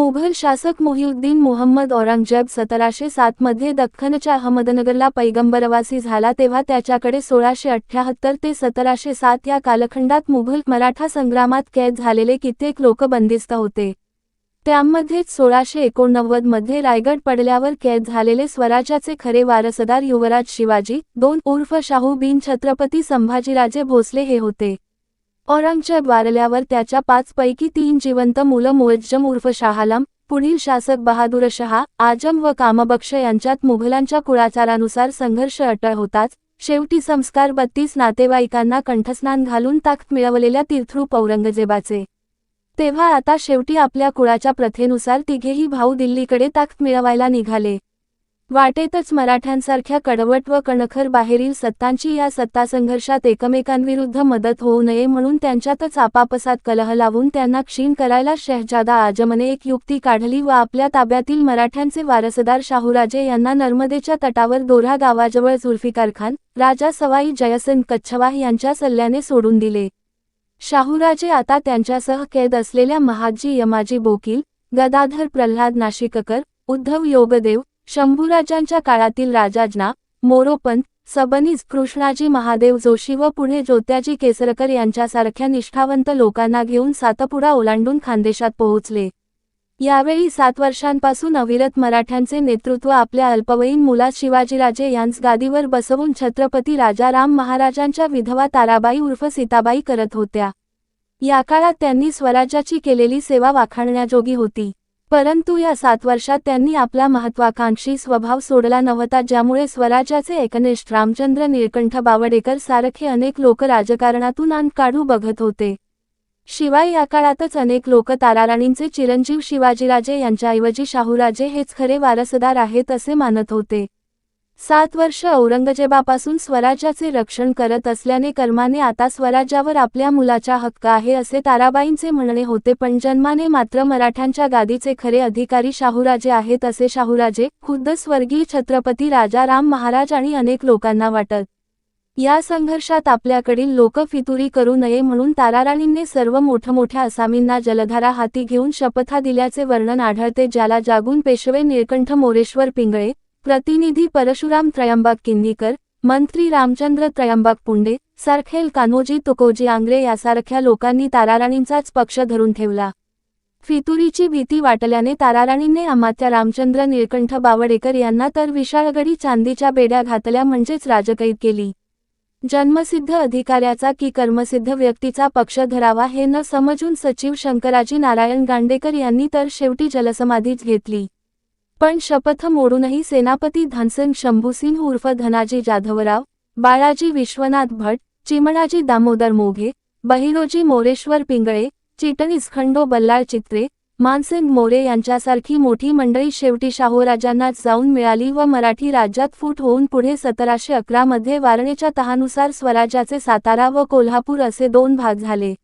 मुघल शासक मोहिउद्दीन मोहम्मद औरंगजेब सतराशे सातमध्ये दख्खनच्या अहमदनगरला पैगंबरवासी झाला तेव्हा त्याच्याकडे सोळाशे अठ्ठ्याहत्तर ते सतराशे सात या कालखंडात मुघल मराठा संग्रामात कैद झालेले कित्येक लोक बंदिस्त होते. त्यामध्येच सोळाशे एकोणनव्वदमध्ये रायगड पडल्यावर कैद झालेले स्वराज्याचे खरे वारसदार युवराज शिवाजी दोन उर्फ शाहू बिन छत्रपती संभाजीराजे भोसले हे होते. औरंगजेब वारल्यावर त्याच्या पाचपैकी तीन जिवंत मुलं मुअज्जम उर्फ शाहालम पुढील शासक बहादूर शहा आजम व कामबक्ष यांच्यात मुघलांच्या कुळाचारानुसार संघर्ष अटळ होताच शेवटी संस्कार बत्तीस नातेवाईकांना कंठस्नान घालून ताकद मिळवलेल्या तीर्थरूप औरंगजेबाचे. तेव्हा आता शेवटी आपल्या कुळाच्या प्रथेनुसार तिघेही भाऊ दिल्लीकडे ताकद मिळवायला निघाले. वाटेतच मराठ्यांसारख्या कडवट व कणखर बाहेरील सत्तांची या सत्तासंघर्षात एकमेकांविरुद्ध मदत होऊ नये म्हणून त्यांच्यातच आपापसात कलह लावून त्यांना क्षीण करायला शहजादा आजमने एक युक्ती काढली व आपल्या ताब्यातील मराठ्यांचे वारसदार शाहूराजे यांना नर्मदेच्या तटावर दोऱ्हा गावाजवळ झुल्फिकार खान राजा सवाई जयसिंग कच्छवाह यांच्या सल्ल्याने सोडून दिले. शाहूराजे आता त्यांच्यासह कैद असलेल्या महाजी यमाजी बोकील गदाधर प्रल्हाद नाशिककर उद्धव योगदेव शंभूराजांच्या काळातील राजाजना मोरोपंत सबनीज कृष्णाजी महादेव जोशी व पुढे ज्योत्याजी केसरकर यांच्यासारख्या निष्ठावंत लोकांना घेऊन सातपुडा ओलांडून खानदेशात पोहोचले. यावेळी सात वर्षांपासून अविरत मराठ्यांचे नेतृत्व आपल्या अल्पवयीन मुलात शिवाजीराजे यांस गादीवर बसवून छत्रपती राजा राम महाराजांच्या विधवा ताराबाई उर्फ सीताबाई करत होत्या. या काळात त्यांनी स्वराज्याची केलेली सेवा वाखाणण्याजोगी होती. परंतु या सात वर्षात त्यांनी आपला महत्वाकांक्षी स्वभाव सोडला नव्हता ज्यामुळे स्वराज्याचे एकनिष्ठ रामचंद्र निळकंठ बावडेकर सारखे अनेक लोक राजकारणातून अंत काढू बघत होते. शिवाय या काळातच अनेक लोक ताराराणींचे चिरंजीव शिवाजीराजे यांच्याऐवजी शाहूराजे हेच खरे वारसदार आहेत असे मानत होते. सात वर्ष औरंगजेबापासून स्वराज्याचे रक्षण करत असल्याने कर्माने आता स्वराज्यावर आपल्या मुलाचा हक्क आहे असे ताराबाईंचे म्हणणे होते. पण जन्माने मात्र मराठ्यांच्या गादीचे खरे अधिकारी शाहूराजे आहेत असे शाहूराजे खुद्द स्वर्गीय छत्रपती राजा राम महाराज आणि अनेक लोकांना वाटत. या संघर्षात आपल्याकडील लोक फितुरी करू नये म्हणून ताराराणींनी सर्व मोठमोठ्या असामींना जलधारा हाती घेऊन शपथा दिल्याचे वर्णन आढळते ज्याला जागून पेशवे निळकंठ मोरेश्वर पिंगळे प्रतिनिधी परशुराम त्रयंबाक किंदीकर मंत्री रामचंद्र त्रयंबाक पुंडे सारखेल कान्होजी तुकोजी आंग्रे यासारख्या लोकांनी ताराराणींचाच पक्ष धरून ठेवला. फितुरीची भीती वाटल्याने ताराराणींनी अमात्या रामचंद्र निळकंठ बावडेकर यांना तर विशाळगडी चांदीच्या बेड्या घातल्या म्हणजेच राजकैद केली. जन्मसिद्ध अधिकाऱ्याचा की कर्मसिद्ध व्यक्तीचा पक्ष धरावा हे न समजून सचिव शंकराजी नारायण गांडेकर यांनी तर शेवटी जलसमाधीच घेतली. पण शपथ मोडूनही सेनापती धनसिंग शंभूसिंह उर्फ धनाजी जाधवराव बाळाजी विश्वनाथ भट चिमणाजी दामोदर मोघे बहिरोजी मोरेश्वर पिंगळे चिटणीस खंडो बल्लाळ चित्रे मानसिंग मोरे यांच्यासारखी मोठी मंडळी शेवटी शाहूराजांनाच जाऊन मिळाली व मराठी राज्यात फूट होऊन पुढे सतराशे अकरामध्ये वारणेच्या तहानुसार स्वराज्याचे सातारा व कोल्हापूर असे दोन भाग झाले.